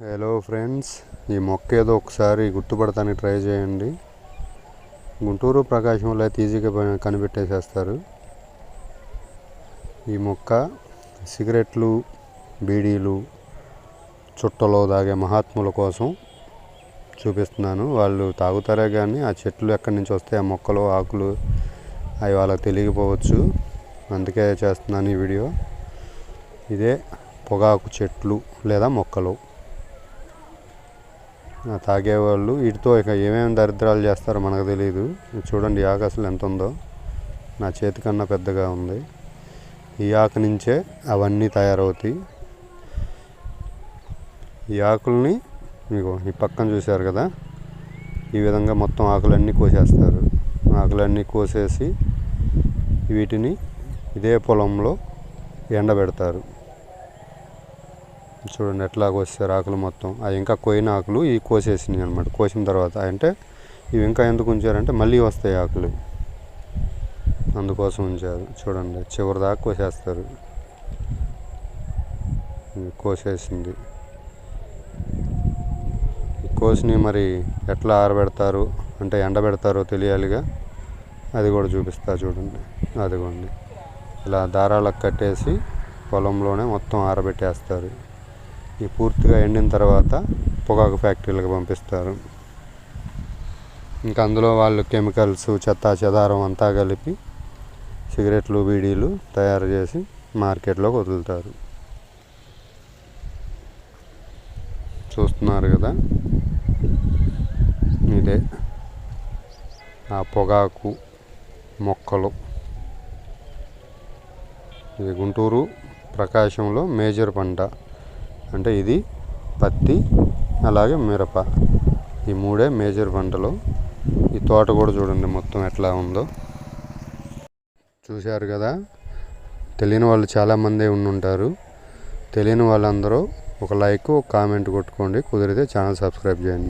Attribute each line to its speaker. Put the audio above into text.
Speaker 1: Hello friends ఈ మొక్క ఏదో ఒకసారి గుర్తుపడటానికి ట్రై చేయండి. గుంటూరు ప్రకాశంలో అయితే ఈజీగా కనిపెట్టేసేస్తారు. ఈ మొక్క సిగరెట్లు బీడీలు చుట్టలో తాగే మహాత్ముల కోసం చూపిస్తున్నాను. వాళ్ళు తాగుతారే కానీ ఆ చెట్లు ఎక్కడి నుంచి వస్తాయి ఆ మొక్కలు ఆకులు అవి వాళ్ళకి తెలియకపోవచ్చు. అందుకే చేస్తున్నాను ఈ వీడియో. ఇదే పొగాకు చెట్లు లేదా మొక్కలు. తాగేవాళ్ళు. వీటితో ఇక ఏమేమి దరిద్రాలు చేస్తారో మనకు తెలియదు చూడండి ఆకు అసలు ఎంత ఉందో. నా చేతి కన్నా పెద్దగా ఉంది. ఈ ఆకు నుంచే అవన్నీ తయారవుతాయి. ఈ ఆకుల్ని మీకు ఈ పక్కన చూశారు కదా? ఈ విధంగా మొత్తం ఆకులన్నీ కోసేస్తారు. ఆకులన్నీ కోసేసి వీటిని ఇదే పొలంలో ఎండబెడతారు. చూడండి ఎట్లా కోసారు ఆకులు మొత్తం. అవి ఇంకా కోయిన ఆకులు ఇవి కోసేసినాయి అనమాట కోసిన తర్వాత అంటే ఇవి ఇంకా ఎందుకు ఉంచారంటే మళ్ళీ వస్తాయి ఆకులు. అందుకోసం ఉంచారు. చూడండి చివరి దాకా కోసేస్తారు. కోసేసింది. కోసిని మరి ఎట్లా ఆరబెడతారు అంటే ఎండబెడతారో తెలియాలిగా. అది కూడా చూపిస్తా చూడండి. అదిగోండి. ఇలా దారాలకు కట్టేసి పొలంలోనే మొత్తం ఆరబెట్టేస్తారు. ఈ పూర్తిగా ఎండిన తర్వాత పొగాకు ఫ్యాక్టరీలకు పంపిస్తారు. ఇంకా అందులో వాళ్ళు కెమికల్స్ చెత్త చెదారం అంతా కలిపి సిగరెట్లు బీడీలు తయారు చేసి మార్కెట్లోకి వదులుతారు. చూస్తున్నారు కదా? ఇదే ఆ పొగాకు మొక్కలు. ఇది గుంటూరు ప్రకాశంలో మేజర్ పంట. అంటే ఇది పత్తి అలాగే మిరప. ఈ మూడే మేజర్ పంటలు. ఈ తోట కూడా చూడండి మొత్తం ఎట్లా ఉందో. చూశారు కదా? తెలియని వాళ్ళు చాలామంది ఉండుంటారు. తెలియని వాళ్ళందరూ ఒక లైక్ ఒక కామెంట్ కొట్టుకోండి. కుదిరితే ఛానల్ సబ్స్క్రైబ్ చేయండి.